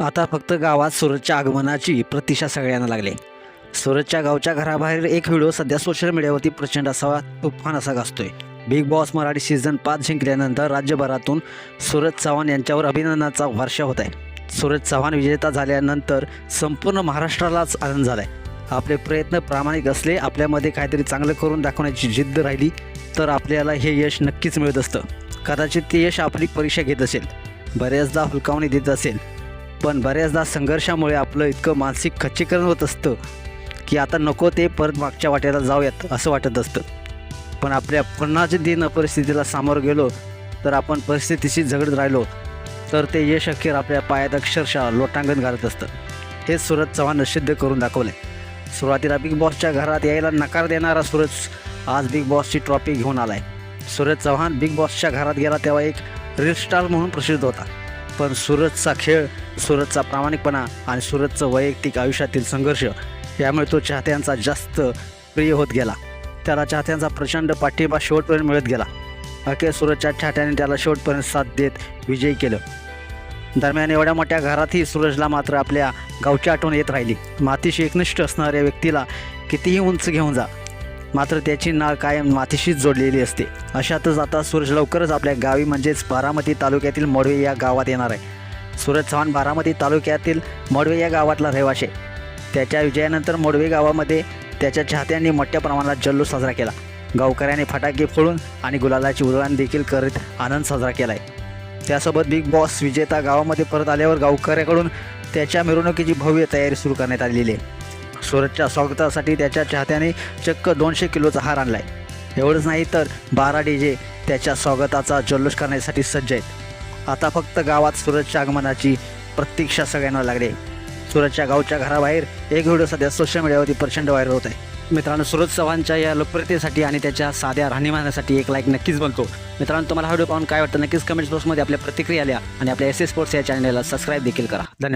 आता फक्त गावात सूरजच्या आगमनाची प्रतीक्षा सगळ्यांना लागली. सूरजच्या गावच्या घराबाहेर एक व्हिडिओ सध्या सोशल मीडियावरती प्रचंड असा तुफान असा गाजतोय बिग बॉस मराठी सीझन पाच जिंकल्यानंतर राज्यभरातून सूरज चव्हाण यांच्यावर अभिनंदनाचा वर्षा होत आहे. सूरज चव्हाण विजेता झाल्यानंतर संपूर्ण महाराष्ट्रालाच आनंद झाला आहे आपले प्रयत्न प्रामाणिक असले आपल्यामध्ये काहीतरी चांगलं करून दाखवण्याची जिद्द राहिली तर आपल्याला हे यश नक्कीच मिळत असतं. कदाचित ते यश आपली परीक्षा घेत असेल. बऱ्याचदा हुलकावणी देत असेल. पण बऱ्याचदा संघर्षामुळे आपलं इतकं मानसिक खच्चीकरण होत असतं की आता नको ते परत मागच्या वाट्याला जाऊयात असं वाटत असतं. पण आपल्या पुन्हा दिन परिस्थितीला सामोरं गेलो तर आपण परिस्थितीशी झगडत राहिलो तर ते यश अखेर आपल्या पायात अक्षरशः लोटांगण घालत असतं. हे सूरज चव्हाण सिद्ध करून दाखवलं सुरुवातीला बिग बॉसच्या घरात यायला नकार देणारा सूरज आज बिग बॉसची ट्रॉफी घेऊन आला आहे सूरज चव्हाण बिग बॉसच्या घरात गेला तेव्हा एक रील स्टार म्हणून प्रसिद्ध होता. पण सूरजचा खेळ सूरजचा प्रामाणिकपणा आणि सूरजचं वैयक्तिक आयुष्यातील संघर्ष यामुळे तो चाहत्यांचा जास्त प्रिय होत गेला. त्याला चाहत्यांचा प्रचंड पाठिंबा शेवटपर्यंत मिळत गेला. अखेर सूरजच्या चाहत्याने त्याला शेवटपर्यंत साथ देत विजयी केलं. दरम्यान एवढ्या मोठ्या घरातही सूरजला मात्र आपल्या गावची आठवण येत राहिली. मातीशी एकनिष्ठ असणाऱ्या व्यक्तीला कितीही उंच घेऊन जा मात्र त्याची नाळ कायम मातीशीच जोडलेली असते. अशातच आता सूरज लवकरच आपल्या गावी म्हणजेच बारामती तालुक्यातील मोडवे या गावात येणार आहे. सूरज चव्हाण बारामती तालुक्यातील मोडवे या गावातला रहिवाशी आहे. त्याच्या विजयानंतर मोडवे गावामध्ये त्याच्या चाहत्यांनी मोठ्या प्रमाणात जल्लोष साजरा केला. गावकऱ्यांनी फटाके फोडून आणि गुलालाची उधळण देखील करीत आनंद साजरा केला आहे त्यासोबत बिग बॉस विजेता गावामध्ये परत आल्यावर गावकऱ्याकडून त्याच्या मिरवणुकीची भव्य तयारी सुरू करण्यात आलेली आहे. सूरजच्या स्वागतासाठी त्याच्या चाहत्याने चक्क दोनशे किलोचा हार आणलाय. एवढंच नाही तर बारा डीजे त्याच्या स्वागताचा जल्लोष करण्यासाठी सज्ज आहेत. आता फक्त गावात सूरजच्या आगमनाची प्रतीक्षा सगळ्यांना लागली आहे. सूरजच्या गावच्या घराबाहेर एक व्हिडिओ सध्या सोशल मीडियावरती प्रचंड व्हायरल होत आहे. मित्रांनो सूरज चव्हाणच्या या लोकप्रियतेसाठी आणि त्याच्या साध्या राहणीमानासाठी एक लाईक नक्कीच बनतो. मित्रांनो तुम्हाला व्हिडिओ पाहून काय वाटतं? नक्कीच कमेंट बॉक्समध्ये आपल्या प्रतिक्रिया आल्या आणि आपल्या एस एस स्पोर्ट्स या चॅनलला सबस्क्राईब देखील करा. धन्यवाद.